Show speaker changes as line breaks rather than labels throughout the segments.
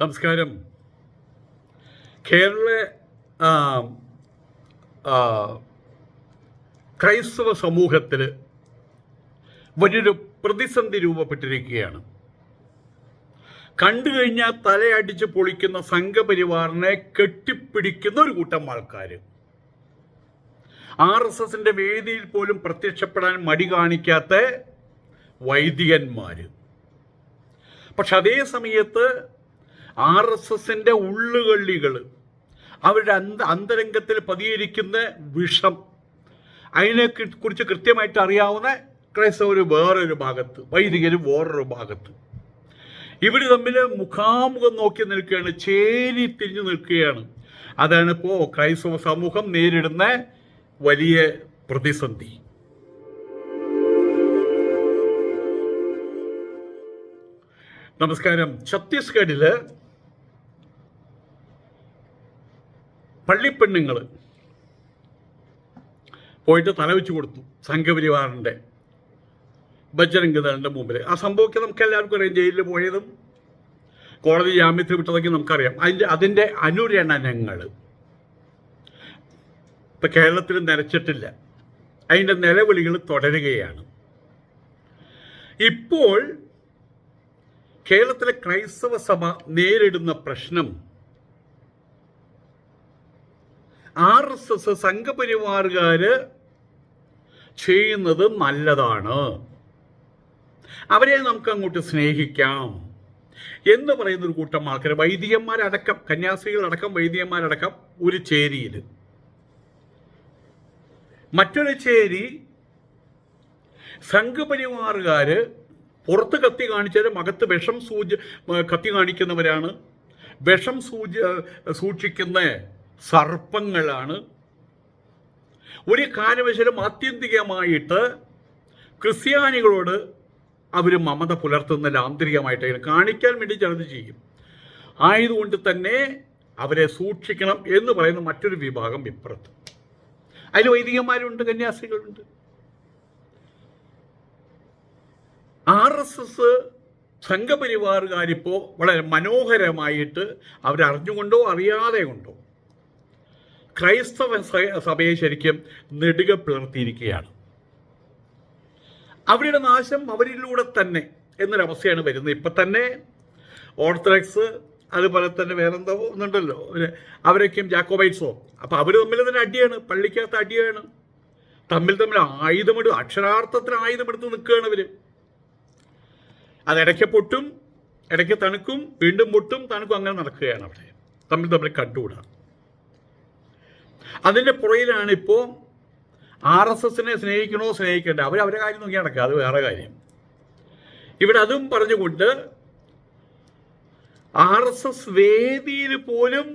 നമസ്കാരം. കേരള ക്രൈസ്തവ സമൂഹത്തിൽ വലിയൊരു പ്രതിസന്ധി രൂപപ്പെട്ടിരിക്കുകയാണ്. കണ്ടു കഴിഞ്ഞാൽ തലയടിച്ച് പൊളിക്കുന്ന സംഘപരിവാറിനെ കെട്ടിപ്പിടിക്കുന്ന ഒരു കൂട്ടം ആൾക്കാർ ആർ എസ് എസിന്റെ വേദിയിൽ പോലും പ്രത്യക്ഷപ്പെടാൻ മടി കാണിക്കാത്ത വൈദികന്മാർ പക്ഷെ അതേ സമയത്ത് ആർ എസ് എസിന്റെ ഉള്ളുകള്ളികൾ അവരുടെ അന്ത അന്തരംഗത്തിൽ പതിയിരിക്കുന്ന വിഷം. അതിനെ കുറിച്ച് കൃത്യമായിട്ട് അറിയാവുന്ന ക്രൈസ്തവർ വേറൊരു ഭാഗത്ത് വൈദികർ വേറൊരു ഭാഗത്ത്. ഇവർ തമ്മിൽ മുഖാമുഖം നോക്കി നിൽക്കുകയാണ് ചേരി തിരിഞ്ഞു നിൽക്കുകയാണ്. അതാണ് ഇപ്പോൾ ക്രൈസ്തവ സമൂഹം നേരിടുന്ന വലിയ പ്രതിസന്ധി. നമസ്കാരം. ഛത്തീസ്ഗഡിൽ പള്ളിപ്പെണ്ണുങ്ങൾ പോയിട്ട് തലവെച്ച് കൊടുത്തു സംഘപരിവാറിന്റെ ബജ്രംഗ് ദളിന്റെ മുമ്പിൽ. ആ സംഭവമൊക്കെ നമുക്ക് എല്ലാവർക്കും അറിയാം. ജയിലിൽ പോയതും കോടതി ജാമ്യത്തിൽ വിട്ടതൊക്കെ നമുക്കറിയാം. അതിന്റെ അതിന്റെ അനുരണനങ്ങൾ ഇപ്പം കേരളത്തിൽ നിലച്ചിട്ടില്ല. അതിന്റെ നിലവിളികൾ തുടരുകയാണ്. ഇപ്പോൾ കേരളത്തിലെ ക്രൈസ്തവ സഭ നേരിടുന്ന പ്രശ്നം ആർ എസ് എസ് സംഘപരിവാറുകാര് ചെയ്യുന്നത് നല്ലതാണ്. അവരെ നമുക്ക് അങ്ങോട്ട് സ്നേഹിക്കാം എന്ന് പറയുന്ന ഒരു കൂട്ടം ആൾക്കാർ വൈദികന്മാരടക്കം കന്യാസ്ത്രീകളടക്കം വൈദികന്മാരടക്കം ഒരു ചേരിയിൽ. മറ്റൊരു ചേരി സംഘപരിവാറുകാര് പുറത്ത് കത്തി കാണിച്ചാലും അകത്ത് വിഷം സൂചി കത്തി കാണിക്കുന്നവരാണ്. വിഷം സൂചി സൂക്ഷിക്കുന്ന. സർപ്പങ്ങളാണ്. ഒരു കാലവശാലും ആത്യന്തികമായിട്ട് ക്രിസ്ത്യാനികളോട് അവർ മമത പുലർത്തുന്ന ആന്തരികമായിട്ട് കാണിക്കാൻ വേണ്ടി ചിലത് ചെയ്യും. ആയതുകൊണ്ട് തന്നെ അവരെ സൂക്ഷിക്കണം എന്ന് പറയുന്ന മറ്റൊരു വിഭാഗം ഇപ്പുറത്ത്. അതിൽ വൈദികന്മാരുണ്ട് കന്യാസികളുണ്ട് ആർ എസ് എസ് സംഘപരിവാറുകാരിപ്പോൾ വളരെ മനോഹരമായിട്ട് അവരറിഞ്ഞുകൊണ്ടോ അറിയാതെ കൊണ്ടോ ക്രൈസ്തവ സഭയെ ശരിക്കും നെടുക പിളർത്തിയിരിക്കുകയാണ് അവരുടെ നാശം അവരിലൂടെ തന്നെ എന്നൊരവസ്ഥയാണ് വരുന്നത്. ഇപ്പം തന്നെ ഓർത്തഡോക്സ് അതുപോലെ തന്നെ വേറെന്തോ ഒന്നുണ്ടല്ലോ. അവരൊക്കെയും ജാക്കോബൈറ്റ്സോ. അപ്പം അവർ തമ്മിൽ തന്നെ അടിയാണ്. പള്ളിക്കകത്ത് അടിയാണ്. തമ്മിൽ തമ്മിൽ ആയുധമെടു അക്ഷരാർത്ഥത്തിന് ആയുധമെടുത്ത് നിൽക്കുകയാണ് അവർ അത് ഇടയ്ക്ക് പൊട്ടും ഇടയ്ക്ക് തണുക്കും വീണ്ടും പൊട്ടും തണുക്കും അങ്ങനെ നടക്കുകയാണ് അവിടെ. തമ്മിൽ തമ്മിൽ കണ്ടുകൂടാ. അതിന്റെ പുറയിലാണ് ഇപ്പോൾ ആർ എസ് എസിനെ സ്നേഹിക്കണോ സ്നേഹിക്കേണ്ട. അവർ അവരെ കാര്യം നോക്കി നടക്കുക. അത് വേറെ കാര്യം. ഇവിടെ അതും പറഞ്ഞുകൊണ്ട് ആർ എസ് എസ് വേദിയിൽ പോലും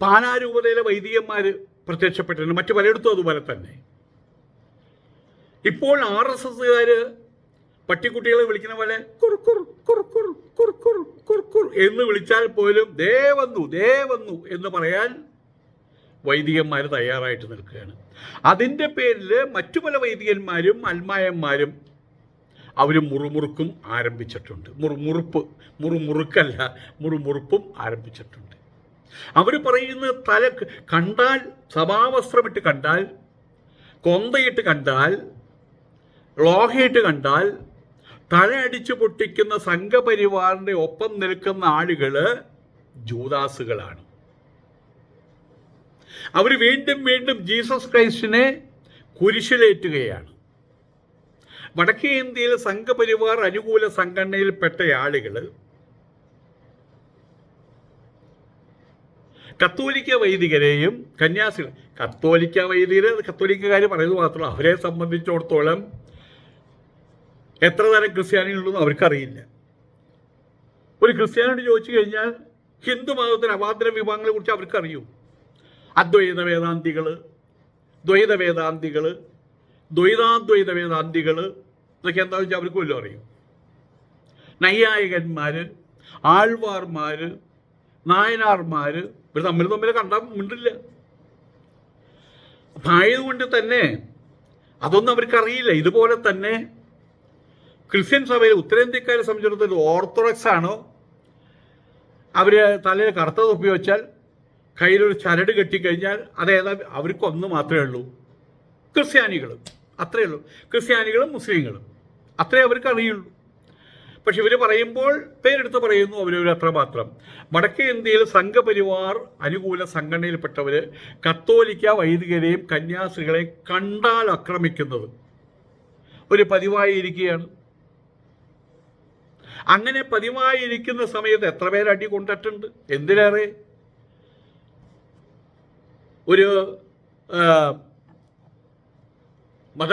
പാലാരൂപതയിലെ വൈദികന്മാർ പ്രത്യക്ഷപ്പെട്ടിട്ടുണ്ട്. മറ്റു പലയിടത്തും അതുപോലെ തന്നെ. ഇപ്പോൾ ആർ എസ് എസ്സുകാർ പട്ടിക്കുട്ടികളെ വിളിക്കുന്ന പോലെ കുറുക്കുർ കുറുക്കുർ കുറുക്കുർ കുറുക്കുർ എന്ന് വിളിച്ചാൽ പോലും ദേ വന്നു ദേ വന്നു എന്ന് പറയാൻ വൈദികന്മാർ തയ്യാറായിട്ട് നിൽക്കുകയാണ്. അതിന്റെ പേരിൽ മറ്റു പല വൈദികന്മാരും അൽമായന്മാരും അവർ മുറുമുറുക്കും ആരംഭിച്ചിട്ടുണ്ട്. മുറുമുറുപ്പ് മുറുമുറുക്കല്ല മുറുമുറുപ്പും ആരംഭിച്ചിട്ടുണ്ട്. അവർ പറയുന്ന തല കണ്ടാൽ സഭാവസ്ത്രമിട്ട് കണ്ടാൽ കൊന്തയിട്ട് കണ്ടാൽ ലോഹയിട്ട് കണ്ടാൽ തലയടിച്ചു പൊട്ടിക്കുന്ന സംഘപരിവാറിന്റെ ഒപ്പം നിൽക്കുന്ന ആളുകൾ ജൂദാസുകളാണ് അവർ വീണ്ടും വീണ്ടും ജീസസ് ക്രൈസ്റ്റിനെ കുരിശിലേറ്റുകയാണ്. വടക്കേ ഇന്ത്യയിൽ സംഘപരിവാർ അനുകൂല സംഘടനയിൽപ്പെട്ട ആളുകൾ കത്തോലിക്ക വൈദികരെയും കന്യാസികൾ കത്തോലിക്ക വൈദികരെ കത്തോലിക്കാർ പറയുന്നത് മാത്രമല്ല അവരെ സംബന്ധിച്ചിടത്തോളം എത്ര തരം ക്രിസ്ത്യാനികളുണ്ടെന്ന് അവർക്കറിയില്ല. ഒരു ക്രിസ്ത്യാനിയോട് ചോദിച്ചു കഴിഞ്ഞാൽ ഹിന്ദു മതത്തിന് അവാന്തര വിഭാഗങ്ങളെ കുറിച്ച് അവർക്കറിയൂ? അദ്വൈത വേദാന്തികൾ ദ്വൈത വേദാന്തികൾ ദ്വൈതാദ്വൈത വേദാന്തികൾ ഇതൊക്കെ എന്താണെന്ന് വെച്ചാൽ അവർക്ക് വല്ലതും അറിയും. നൈയായകന്മാർ ആൾവാർമാർ നായനാർമാർ ഇവർ തമ്മിൽ തമ്മിൽ കണ്ടാൽ മിണ്ടില്ല. ആയതുകൊണ്ട് തന്നെ അതൊന്നും അവർക്കറിയില്ല ഇതുപോലെ തന്നെ ക്രിസ്ത്യൻ സഭയിൽ ഉത്തരേന്ത്യക്കാരെ സംബന്ധിച്ചിടത്തോളം ഓർത്തഡോക്സ് ആണോ അവർ തലയിൽ കറുത്ത തൊപ്പി വെച്ചാൽ കയ്യിലൊരു ചരട് കെട്ടിക്കഴിഞ്ഞാൽ അതേതാ അവർക്കൊന്ന് മാത്രമേ ഉള്ളൂ. ക്രിസ്ത്യാനികൾ അത്രയേ ഉള്ളൂ. ക്രിസ്ത്യാനികളും മുസ്ലിങ്ങളും. അത്രേ അവർക്ക് അറിയുള്ളൂ. പക്ഷെ ഇവർ പറയുമ്പോൾ പേരെടുത്ത് പറയുന്നു അവരവർ അത്രമാത്രം. വടക്കേ ഇന്ത്യയിൽ സംഘപരിവാർ അനുകൂല സംഘടനയിൽപ്പെട്ടവർ കത്തോലിക്ക വൈദികരെയും കന്യാസ്ത്രീകളെയും കണ്ടാൽ ആക്രമിക്കുന്നത്. ഒരു പതിവായി പതിവായിരിക്കുകയാണ്. അങ്ങനെ പതിവായിരിക്കുന്ന സമയത്ത് എത്ര പേര് അടി കൊണ്ടിട്ടുണ്ട്? എന്തിനേറെ ഒരു മത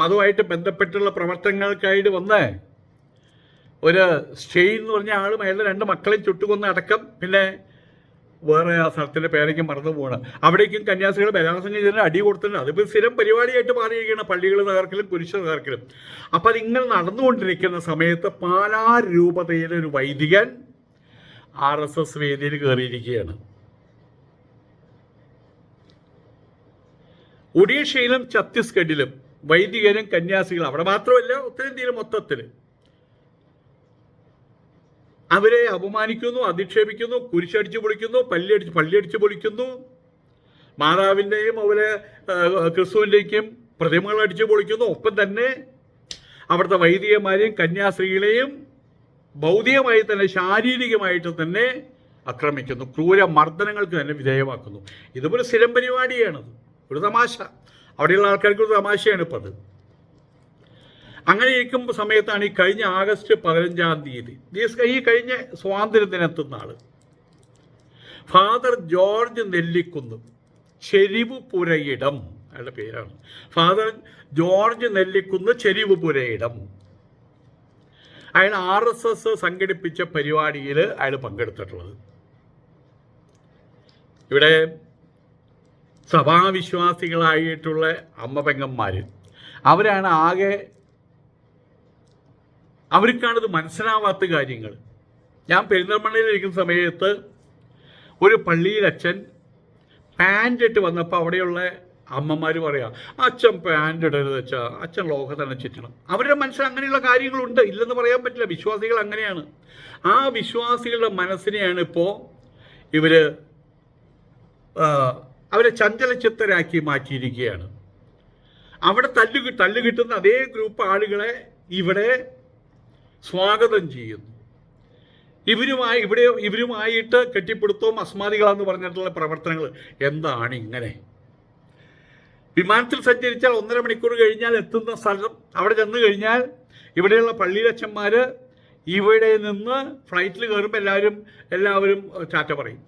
മതമായിട്ട് ബന്ധപ്പെട്ടുള്ള പ്രവർത്തനങ്ങൾക്കായിട്ട് വന്ന്. ഒരു സ്റ്റെയിൻ എന്ന് പറഞ്ഞ ആളും അയാളുടെ രണ്ട് മക്കളെയും ചുട്ടുകൊന്ന് അടക്കം പിന്നെ വേറെ ആ സ്ഥലത്തിന്റെ പേരേക്കും മറന്നു പോകണം അവിടേക്കും കന്യാസികൾ ബലാത്സംഗം ചെയ്തിട്ട് അടി കൊടുത്തിട്ടുണ്ട്. അതിപ്പോൾ സ്ഥിരം പരിപാടിയായിട്ട് മാറിയിരിക്കുകയാണ്. പള്ളികൾ തകർക്കലും കുരിശ് തകർക്കലും. അപ്പം അതിങ്ങനെ നടന്നുകൊണ്ടിരിക്കുന്ന സമയത്ത് പാലാ രൂപതയിലെ ഒരു വൈദികൻ ആർ എസ് എസ് വേദിയിൽ കയറിയിരിക്കുകയാണ് ഒഡീഷയിലും ഛത്തീസ്ഗഡിലും വൈദികരും കന്യാസികളും അവിടെ മാത്രമല്ല ഉത്തരേന്ത്യയിലും മൊത്തത്തിൽ അവരെ അപമാനിക്കുന്നു അധിക്ഷേപിക്കുന്നു കുരിശടിച്ച് പൊളിക്കുന്നു പല്ലിയടിച്ച് പള്ളിയടിച്ച് പൊളിക്കുന്നു. മാതാവിന്റെയും അവരെ ക്രിസ്തുവിന്റെയും പ്രതിമകൾ അടിച്ചു പൊളിക്കുന്നു. ഒപ്പം തന്നെ അവിടുത്തെ വൈദികന്മാരെയും കന്യാസ്ത്രീകളെയും ഭൗതികമായി തന്നെ ശാരീരികമായിട്ട് തന്നെ ആക്രമിക്കുന്നു. ക്രൂര മർദ്ദനങ്ങൾക്ക് തന്നെ വിധേയമാക്കുന്നു. ഇതുപോലെ സ്ഥിരം പരിപാടിയാണത്. ഒരു തമാശ. അവിടെയുള്ള ആൾക്കാർക്ക് ഒരു തമാശയാണ് ഇപ്പം അത് അങ്ങനെ ഇരിക്കുമ്പോൾ സമയത്താണ് ഈ കഴിഞ്ഞ ആഗസ്റ്റ് പതിനഞ്ചാം തീയതി. ഈ- കഴിഞ്ഞ സ്വാതന്ത്ര്യ ദിനത്തുന്നാൾ ഫാദർ ജോർജ് നെല്ലിക്കുന്ന് ചെരിവുപുരയിടം. അയാളുടെ പേരാണ്. ഫാദർ ജോർജ് നെല്ലിക്കുന്ന് ചെരിവുപുരയിടം. അയാൾ ആർ എസ് എസ് സംഘടിപ്പിച്ച പരിപാടിയിൽ അയാൾ പങ്കെടുത്തിട്ടുള്ളത്. ഇവിടെ സഭാവിശ്വാസികളായിട്ടുള്ള അമ്മ പെങ്ങന്മാർ അവരാണ് ആകെ അവർക്കാണിത് മനസ്സിലാവാത്ത കാര്യങ്ങൾ ഞാൻ പെരിന്തൽമണ്ണയിലിരിക്കുന്ന സമയത്ത് ഒരു പള്ളിയിൽ അച്ഛൻ പാന്റ് ഇട്ട് വന്നപ്പോൾ അവിടെയുള്ള അമ്മമാർ പറയാം അച്ഛൻ പാന്റ് ഇടരുത് വെച്ചാൽ അച്ഛൻ ലോക തന്നെ ചുറ്റണം. അവരുടെ മനസ്സിൽ അങ്ങനെയുള്ള കാര്യങ്ങളുണ്ട്. ഇല്ലെന്ന് പറയാൻ പറ്റില്ല. വിശ്വാസികൾ അങ്ങനെയാണ്. ആ വിശ്വാസികളുടെ മനസ്സിനെയാണ് ഇപ്പോൾ ഇവർ അവരെ ചഞ്ചലചിത്തരാക്കി മാറ്റിയിരിക്കുകയാണ്. അവിടെ തല്ലു തല്ലു കിട്ടുന്ന അതേ ഗ്രൂപ്പ് ആളുകളെ ഇവിടെ സ്വാഗതം ചെയ്യുന്നു. ഇവരുമായി ഇവിടെ ഇവരുമായിട്ട് കെട്ടിപ്പിടുത്തവും അസ്മാദികളെന്ന് പറഞ്ഞിട്ടുള്ള പ്രവർത്തനങ്ങൾ എന്താണ് ഇങ്ങനെ? വിമാനത്തിൽ സഞ്ചരിച്ചാൽ ഒന്നര മണിക്കൂർ കഴിഞ്ഞാൽ എത്തുന്ന സ്ഥലം അവിടെ ചെന്ന് കഴിഞ്ഞാൽ ഇവിടെയുള്ള പള്ളിയിലച്ചന്മാർ ഇവിടെ നിന്ന് ഫ്ലൈറ്റിൽ കയറുമ്പോൾ എല്ലാവരും എല്ലാവരും ചാറ്റ പറയും.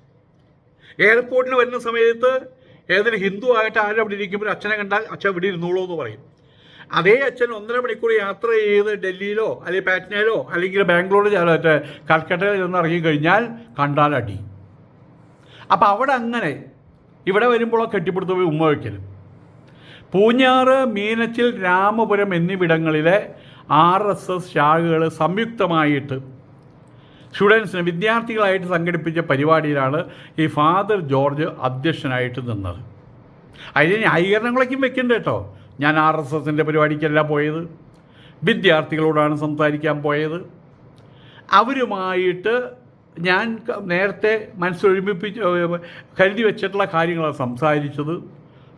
എയർപോർട്ടിൽ വരുന്ന സമയത്ത് ഏതെങ്കിലും ഹിന്ദു ആയിട്ട് ആരും അവിടെ ഇരിക്കുമ്പോൾ അച്ഛനെ കണ്ടാൽ അച്ഛൻ ഇവിടെ ഇരുന്നോളൂ എന്ന് പറയും. അതേ അച്ഛൻ ഒന്നര മണിക്കൂർ യാത്ര ചെയ്ത് ഡൽഹിയിലോ അല്ലെങ്കിൽ പാറ്റ്നയിലോ അല്ലെങ്കിൽ ബാംഗ്ലൂരിൽ മറ്റേ കൽക്കട്ടയിൽ ചെന്ന് ഇറങ്ങിക്കഴിഞ്ഞാൽ കണ്ടാൽ അടി. അപ്പം അവിടെ അങ്ങനെ ഇവിടെ വരുമ്പോഴോ കെട്ടിപ്പിടുത്ത പോയി ഉമ്മ വയ്ക്കലും. പൂഞ്ഞാറ് മീനച്ചിൽ രാമപുരം എന്നിവിടങ്ങളിലെ ആർ എസ് എസ് ശാഖകൾ സംയുക്തമായിട്ട് സ്റ്റുഡൻസിന് വിദ്യാർത്ഥികളായിട്ട് സംഘടിപ്പിച്ച പരിപാടിയിലാണ് ഈ ഫാദർ ജോർജ് അധ്യക്ഷനായിട്ട് നിന്നത്. അതിന് ന്യായീകരണങ്ങളൊക്കെയും വെക്കണ്ട കേട്ടോ. ഞാൻ ആർ എസ് എസിന്റെ പരിപാടിക്കല്ല പോയത്. വിദ്യാർത്ഥികളോടാണ് സംസാരിക്കാൻ പോയത്. അവരുമായിട്ട് ഞാൻ നേരത്തെ മനസ്സൊഴിമിപ്പിച്ച് കരുതി വെച്ചിട്ടുള്ള കാര്യങ്ങളാണ് സംസാരിച്ചത്.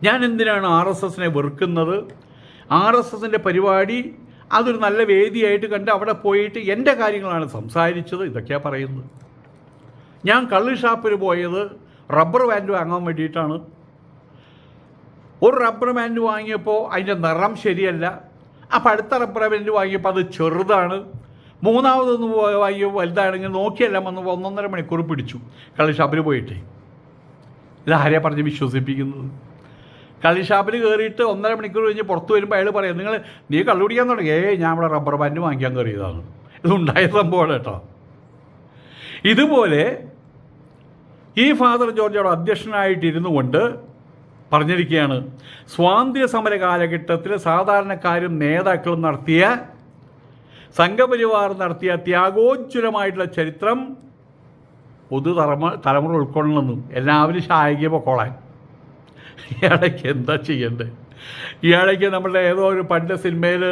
ഞാൻ എന്തിനാണ് ആർ എസ് എസിനെ വെറുക്കുന്നത്? ആർ എസ് എസിന്റെ പരിപാടി അതൊരു നല്ല വേദിയായിട്ട് കണ്ട് അവിടെ പോയിട്ട് എന്റെ കാര്യങ്ങളാണ് സംസാരിച്ചത് ഇതൊക്കെയാണ് പറയുന്നത്. ഞാൻ കള്ള് ഷാപ്പിൽ പോയത് റബ്ബർ ബാൻഡ് വാങ്ങാൻ വേണ്ടിയിട്ടാണ്. ഒരു റബ്ബർ ബാൻഡ് വാങ്ങിയപ്പോൾ അതിന്റെ നിറം ശരിയല്ല. അപ്പം അടുത്ത റബ്ബർ ബാൻഡ് വാങ്ങിയപ്പോൾ അത് ചെറുതാണ്. മൂന്നാമതൊന്ന് വാങ്ങിയപ്പോൾ വലുതാണെങ്കിൽ നോക്കിയെല്ലാം വന്ന് ഒന്നൊന്നര മണിക്കൂർ പിടിച്ചു കള്ള് ഷാപ്പിൽ പോയിട്ട്. ഇതാരെയാണ് പറഞ്ഞ് വിശ്വസിപ്പിക്കുന്നത്? കള്ളി ഷാപ്പിൽ കയറിയിട്ട് ഒന്നര മണിക്കൂർ കഴിഞ്ഞ് പുറത്ത് വരുമ്പോൾ അയാൾ പറയും നിങ്ങൾ നീ കള്ളു കുടിക്കാൻ തുടങ്ങി. ഏയ് ഞാൻ ഇവിടെ റബ്ബർ ബാൻഡ് വാങ്ങിക്കാൻ കയറിയതാണ് ഇതുണ്ടായ സംഭവമാണ് കേട്ടോ. ഇതുപോലെ ഈ ഫാദർ ജോർജ് അവിടെ അധ്യക്ഷനായിട്ടിരുന്നു കൊണ്ട് പറഞ്ഞിരിക്കുകയാണ് സ്വാതന്ത്ര്യ സമര കാലഘട്ടത്തിൽ സാധാരണക്കാരും നേതാക്കളും നടത്തിയ സംഘപരിവാർ നടത്തിയ ത്യാഗോജ്വലമായിട്ടുള്ള ചരിത്രം പൊതു തലമുറ തലമുറ ഉൾക്കൊള്ളണമെന്നും എല്ലാവരും ശായിക പൊക്കോളാൻ. ഇയാളേക്ക് എന്താ ചെയ്യണ്ടേ? ഇയാളേക്ക് നമ്മളുടെ ഏതോ ഒരു പണ്ട് സിനിമയിൽ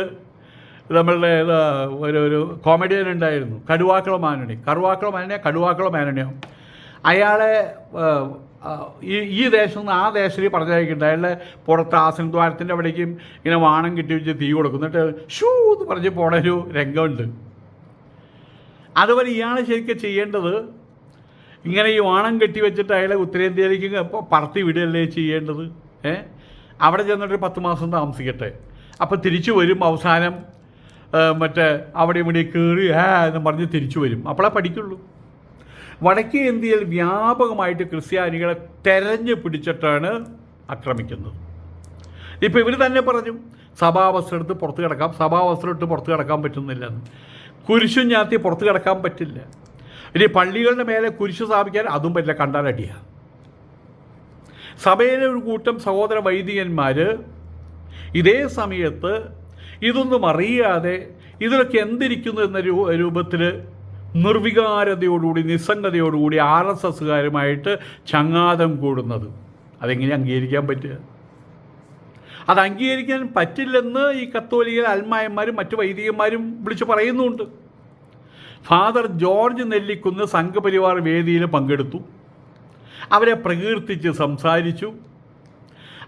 നമ്മളുടെ ഒരു ഒരു കോമഡിയൻ ഉണ്ടായിരുന്നു. കടുവാക്കള മാനണി കറുവാക്കള ആനണിയോ കടുവാക്കള മാനണിയോ അയാളെ ഈ ഈ ദേശത്തു നിന്ന് ആ ദേശത്തിൽ പറഞ്ഞയക്കുന്നുണ്ട്. അയാളുടെ പുറത്ത് ആസനദ്വാരത്തിന്റെ അവിടേക്കും ഇങ്ങനെ വാണം കിട്ടി വെച്ച് തീ കൊടുക്കും. എന്നിട്ട് ഷൂ എന്ന് പറഞ്ഞ് പോണൊരു രംഗമുണ്ട്. അതുപോലെ ഇയാൾ ശരിക്കും ചെയ്യേണ്ടത് ഇങ്ങനെ ഈ വാണം കെട്ടി വെച്ചിട്ട് അയാളെ ഉത്തരേന്ത്യയിലേക്ക് പറത്തി വിടുകയല്ലേ ചെയ്യേണ്ടത്? ഏ? അവിടെ ചെന്നിട്ട് പത്ത് മാസം താമസിക്കട്ടെ. അപ്പോൾ തിരിച്ചു വരും അവസാനം മറ്റേ അവിടെ ഇവിടെ കയറി ആ എന്ന് പറഞ്ഞ് തിരിച്ചു വരും. അപ്പോഴേ പഠിക്കുള്ളൂ. വടക്കേ ഇന്ത്യയിൽ വ്യാപകമായിട്ട് ക്രിസ്ത്യാനികളെ തെരഞ്ഞു പിടിച്ചിട്ടാണ് ആക്രമിക്കുന്നത്. ഇപ്പോൾ ഇവർ തന്നെ പറഞ്ഞു സഭാവസ്ത്രം എടുത്ത് പുറത്ത് കിടക്കാം സഭാവസ്ത്രം ഇട്ട് പുറത്ത് കിടക്കാൻ പറ്റുന്നില്ലെന്ന്. കുരിശും ഞാത്തി പുറത്ത് കിടക്കാൻ പറ്റില്ല. ഇനി പള്ളികളുടെ മേലെ കുരിശ് സ്ഥാപിക്കാൻ അതും പറ്റില്ല കണ്ടാലടിയാണ് സഭയിലെ ഒരു കൂട്ടം സഹോദര വൈദികന്മാർ ഇതേ സമയത്ത് ഇതൊന്നും അറിയാതെ ഇതിലൊക്കെ എന്തിരിക്കുന്നു എന്ന രൂപത്തിൽ നിർവികാരതയോടുകൂടി നിസ്സംഗതയോടുകൂടി ആർ എസ് എസ്സുകാരുമായിട്ട് ചങ്ങാതം കൂടുന്നത്. അതെങ്ങനെ അംഗീകരിക്കാൻ പറ്റുക? അത് അംഗീകരിക്കാൻ പറ്റില്ലെന്ന് ഈ കത്തോലിക്കൽ അൽമായന്മാരും മറ്റു വൈദികന്മാരും വിളിച്ചു പറയുന്നുണ്ട് ഫാദർ ജോർജ് നെല്ലിക്കുന്ന് സംഘപരിവാർ വേദിയിൽ പങ്കെടുത്തു. അവരെ പ്രകീർത്തിച്ച് സംസാരിച്ചു.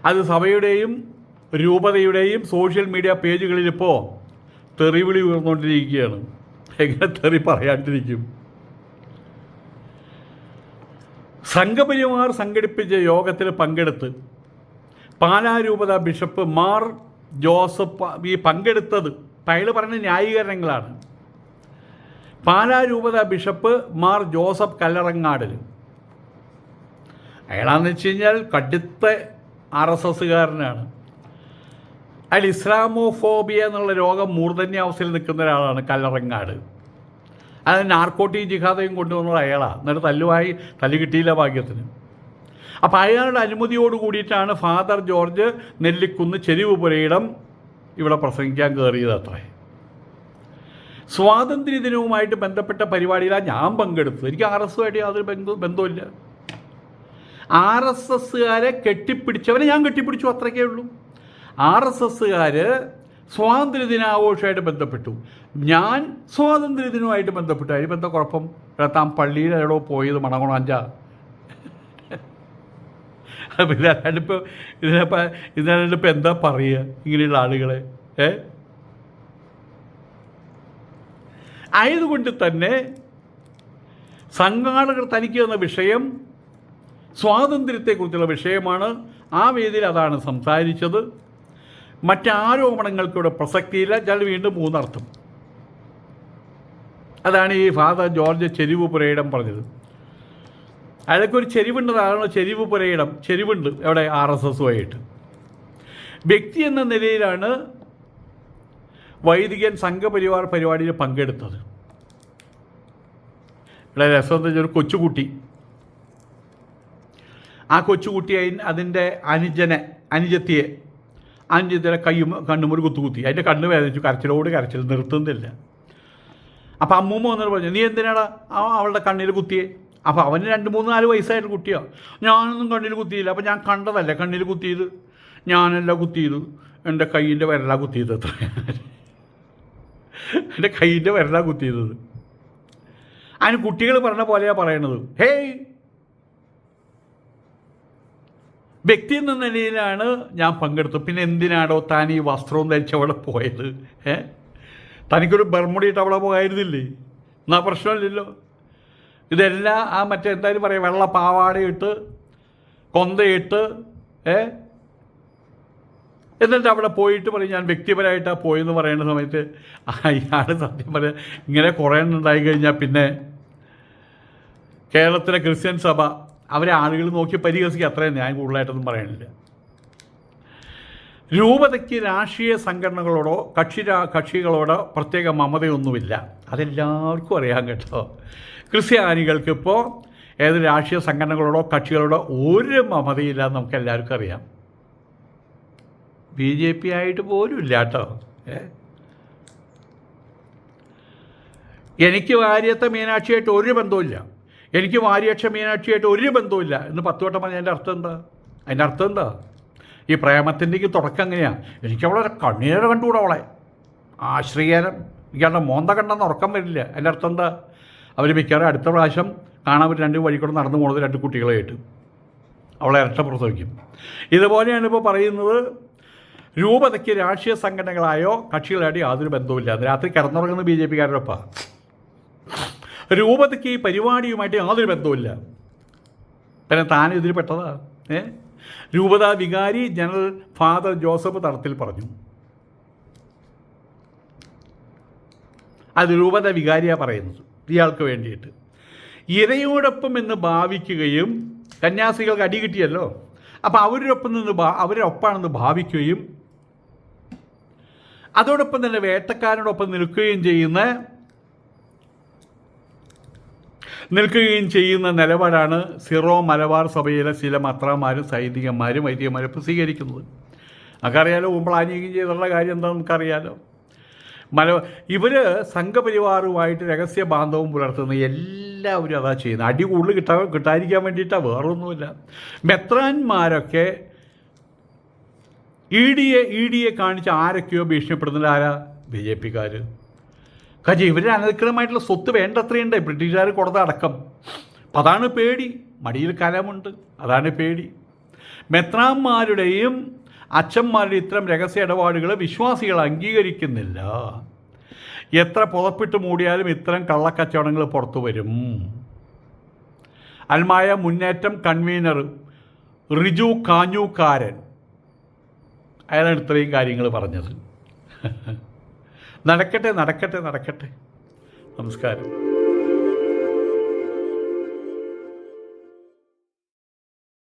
അത് സഭയുടെയും രൂപതയുടെയും സോഷ്യൽ മീഡിയ പേജുകളിലിപ്പോൾ തെറിവിളി ഉയർന്നുകൊണ്ടിരിക്കുകയാണ്. എങ്ങനെ തെറി പറയാണ്ടിരിക്കും? സംഘപരിവാർ സംഘടിപ്പിച്ച യോഗത്തിൽ പങ്കെടുത്ത് പാലാരൂപത ബിഷപ്പ് മാർ ജോസഫ് ഈ പങ്കെടുത്തത് അയാൾ പറഞ്ഞ ന്യായീകരണങ്ങളാണ്. പാലാരൂപത ബിഷപ്പ് മാർ ജോസഫ് കല്ലറങ്ങാടിൽ. അയാളാന്ന് വെച്ച് കഴിഞ്ഞാൽ കടുത്ത ആർ എസ് എസ്സുകാരനാണ്. അയാൾ ഇസ്ലാമോഫോബിയ എന്നുള്ള രോഗം മൂർധന്യ അവസ്ഥയിൽ നിൽക്കുന്ന ഒരാളാണ് കല്ലറങ്ങാട്. അത് നാർക്കോട്ടിക് ജിഹാദയും കൊണ്ടുവന്നത് അയാളാണ് എന്നിട്ട് തല്ലുമായി തല്ലു കിട്ടിയില്ല ഭാഗ്യത്തിന്. അപ്പോൾ അയാളുടെ അനുമതിയോട് കൂടിയിട്ടാണ് ഫാദർ ജോർജ് നെല്ലിക്കുന്ന് ചെരിവ് പുരയിടം ഇവിടെ പ്രസംഗിക്കാൻ കയറിയത് അത്രേ സ്വാതന്ത്ര്യ ദിനവുമായിട്ട് ബന്ധപ്പെട്ട പരിപാടിയിലാണ് ഞാൻ പങ്കെടുത്തത്. എനിക്ക് ആർ ആയിട്ട് യാതൊരു ബന്ധ ബന്ധമില്ല ആർ എസ് എസ്സുകാരെ കെട്ടിപ്പിടിച്ചവനെ ഞാൻ കെട്ടിപ്പിടിച്ചു അത്രയ്ക്കേ ഉള്ളൂ. ആർ എസ് എസ്സുകാർ സ്വാതന്ത്ര്യ ദിനാഘോഷമായിട്ട് ബന്ധപ്പെട്ടു. ഞാൻ സ്വാതന്ത്ര്യ ദിനവുമായിട്ട് ബന്ധപ്പെട്ടു. അതിന് എന്താ കുഴപ്പം? താൻ പള്ളിയിൽ എവിടെയോ പോയത് മണകുണാഞ്ച അപ്പം ഇതാണ്ടിപ്പോൾ ഇതിനിപ്പോൾ ഇതിനാണ്ടിപ്പോൾ എന്താ പറയുക ഇങ്ങനെയുള്ള ആളുകളെ? ഏ? ആയതുകൊണ്ട് തന്നെ സംഘാടകർ തനിക്ക് തന്ന വിഷയം സ്വാതന്ത്ര്യത്തെക്കുറിച്ചുള്ള വിഷയമാണ്. ആ വേദിയിൽ അതാണ് സംസാരിച്ചത്. മറ്റാരോപണങ്ങൾക്കിവിടെ പ്രസക്തിയില്ല. ഞാൻ വീണ്ടും മൂന്നർത്ഥം അതാണ് ഈ ഫാദർ ജോർജ് ചെരിവ് പുരയിടം പറഞ്ഞത്. അയാൾക്ക് ഒരു ചെരിവുണ്ടതാണോ ചെരിവ് പുരയിടം. ചെരിവുണ്ട് എവിടെ ആർ എസ് എസുമായിട്ട്. വ്യക്തി എന്ന നിലയിലാണ് വൈദികൻ സംഘപരിവാർ പരിപാടിയിൽ പങ്കെടുത്തത്. ഇവിടെ രസം ഒരു കൊച്ചുകുട്ടി. ആ കൊച്ചുകുട്ടി അതിന് അതിന്റെ അനുജനെ അനുജത്തിയെ അനുജത്തിയുടെ കയ്യും കണ്ണും ഒരു കുത്തുകുത്തി. അതിന്റെ കണ്ണ് വേദനിച്ചു കരച്ചിലോട് കരച്ചിൽ നിർത്തുന്നില്ല. അപ്പോൾ അമ്മൂമ്മ വന്നിട്ട് പറഞ്ഞു നീ എന്തിനാടാ അവളുടെ കണ്ണിൽ കുത്തിയേ? അപ്പോൾ അവന് രണ്ട് മൂന്ന് നാല് വയസ്സായിട്ട് കുട്ടിയോ. ഞാനൊന്നും കണ്ണിൽ കുത്തിയില്ല. അപ്പോൾ ഞാൻ കണ്ടതല്ല കണ്ണിൽ കുത്തിയത്? ഞാനല്ല കുത്തിയത്. എന്റെ കയ്യിന്റെ വിരലാ കുത്തിയത്. അത്ര എന്റെ കയ്യിന്റെ വരണ കുത്തിയത് അതിന് കുട്ടികൾ പറഞ്ഞ പോലെയാണ് പറയണത്. ഹേയ്! വ്യക്തി എന്ന നിലയിലാണ് ഞാൻ പങ്കെടുത്തത്. പിന്നെ എന്തിനാണോ താൻ ഈ വസ്ത്രവും ധരിച്ച് അവിടെ പോയത്? ഏ തനിക്കൊരു ബർമുടിയിട്ട് അവിടെ പോകായിരുന്നില്ലേ എന്നാ പ്രശ്നമില്ലല്ലോ. ഇതെല്ലാം ആ മറ്റേ എന്തായാലും പറയാം വെള്ള പാവാടയിട്ട് കൊന്തയിട്ട് ഏ എന്നിട്ട് അവിടെ പോയിട്ട് പറയും ഞാൻ വ്യക്തിപരമായിട്ടാണ് പോയെന്ന് പറയുന്ന സമയത്ത് അയാൾ സത്യം പറയാൻ ഇങ്ങനെ കുറേ ഉണ്ടായി കഴിഞ്ഞാൽ പിന്നെ കേരളത്തിലെ ക്രിസ്ത്യൻ സഭ അവരെ ആളുകൾ നോക്കി പരിഹസിക്കുക അത്രയും ഞാൻ കൂടുതലായിട്ടൊന്നും പറയാനില്ല. രൂപതയ്ക്ക് രാഷ്ട്രീയ സംഘടനകളോടോ കക്ഷി കക്ഷികളോടോ പ്രത്യേക മമതയൊന്നുമില്ല. അതെല്ലാവർക്കും അറിയാം കേട്ടോ. ക്രിസ്ത്യാനികൾക്കിപ്പോൾ ഏത് രാഷ്ട്രീയ സംഘടനകളോടോ കക്ഷികളോടോ ഒരു മമതയില്ല നമുക്ക് എല്ലാവർക്കും അറിയാം. ബി ജെ പി ആയിട്ട് പോലും ഇല്ല കേട്ടോ എനിക്ക് വാര്യത്തെ മീനാക്ഷിയായിട്ട് ഒരു ബന്ധവുമില്ല. എനിക്ക് വാര്യക്ഷ മീനാക്ഷിയായിട്ട് ഒരു ബന്ധവുമില്ല. എന്ന് പത്ത് വട്ടം പറഞ്ഞതിന്റെ അർത്ഥം എന്താ? അതിന്റെ അർത്ഥം എന്താ? ഈ പ്രേമത്തിന്റെക്ക് തുടക്കം എങ്ങനെയാണ് എനിക്ക് അവളെ കണ്ണീരെ കണ്ടുകൂടെ അവളെ. ആശ്രീകരം ഇയാളുടെ മോന്ത കണ്ടെന്ന് ഉറക്കം വരില്ല. അതിന്റെ അർത്ഥം എന്താ? അവർ മിക്കവാറും അടുത്ത പ്രാവശ്യം കാണാൻ പറ്റും രണ്ട് വഴി കൂടെ നടന്നു പോകുന്നത് രണ്ട് കുട്ടികളായിട്ട് അവളെ ഇരട്ട പ്രസവിക്കും. ഇതുപോലെയാണ് ഇപ്പോൾ പറയുന്നത് രൂപതയ്ക്ക് രാഷ്ട്രീയ സംഘടനകളായോ കക്ഷികളായിട്ട് യാതൊരു ബന്ധവുമില്ല. രാത്രി കിടന്നുറങ്ങുന്ന ബി ജെ പിക്കാരോടൊപ്പം. രൂപതയ്ക്ക് ഈ പരിപാടിയുമായിട്ട് യാതൊരു ബന്ധവുമില്ല. പിന്നെ താൻ ഇതിൽ പെട്ടതാ. ഏ? രൂപത വികാരി ജനറൽ ഫാദർ ജോസഫ് തടത്തിൽ പറഞ്ഞു. അത് രൂപത വികാരിയാണ് പറയുന്നത്. ഇയാൾക്ക് വേണ്ടിയിട്ട്. ഇരയോടൊപ്പം എന്ന് ഭാവിക്കുകയും കന്യാസികൾക്ക് അടി കിട്ടിയല്ലോ. അപ്പോൾ അവരൊപ്പം നിന്ന് ഭാ അവരുടെ ഒപ്പാണെന്ന് ഭാവിക്കുകയും അതോടൊപ്പം തന്നെ വേട്ടക്കാരനോടൊപ്പം നിൽക്കുകയും ചെയ്യുന്ന നിൽക്കുകയും ചെയ്യുന്ന നിലപാടാണ് സിറോ മലബാർ സഭയിലെ ചില മത്രാമാരും സൈനികന്മാരും വൈദികന്മാരും ഇപ്പോൾ സ്വീകരിക്കുന്നത്. നമുക്കറിയാലോ പ്ലാനിങ് ചെയ്തുള്ള കാര്യം എന്താണെന്ന് നമുക്കറിയാലോ. മല ഇവർ സംഘപരിവാറുമായിട്ട് രഹസ്യ ബാന്ധവം പുലർത്തുന്ന എല്ലാവരും അതാ ചെയ്യുന്നത്. അടി കൂടുതൽ കിട്ടാ കിട്ടാതിരിക്കാൻ വേണ്ടിയിട്ടാണ് വേറൊന്നുമില്ല. മെത്രാന്മാരൊക്കെ ഇ ഡിയെ ഇ ഡിയെ കാണിച്ച് ആരൊക്കെയോ ഭീഷണിപ്പെടുന്നില്ല ആരാ? ബി ജെ പിക്കാർ കാര്യം ഇവരുടെ അനധികൃതമായിട്ടുള്ള സ്വത്ത് വേണ്ടത്രയുണ്ട്. ബ്രിട്ടീഷുകാർ കൊടുത്ത അടക്കം. അപ്പം അതാണ് പേടി. മടിയിൽ കലമുണ്ട്. അതാണ് പേടി. മെത്രാന്മാരുടെയും അച്ഛന്മാരുടെ ഇത്തരം രഹസ്യ ഇടപാടുകൾ വിശ്വാസികൾ അംഗീകരിക്കുന്നില്ല. എത്ര പുതപ്പിട്ട് മൂടിയാലും ഇത്തരം കള്ളക്കച്ചവടങ്ങൾ പുറത്തു വരും. അൽമായ മുന്നേറ്റം കൺവീനർ റിജു കാഞ്ഞൂക്കാരൻ. അയാളാണ് ഇത്രയും കാര്യങ്ങൾ പറഞ്ഞത്. നടക്കട്ടെ നടക്കട്ടെ നടക്കട്ടെ. നമസ്കാരം.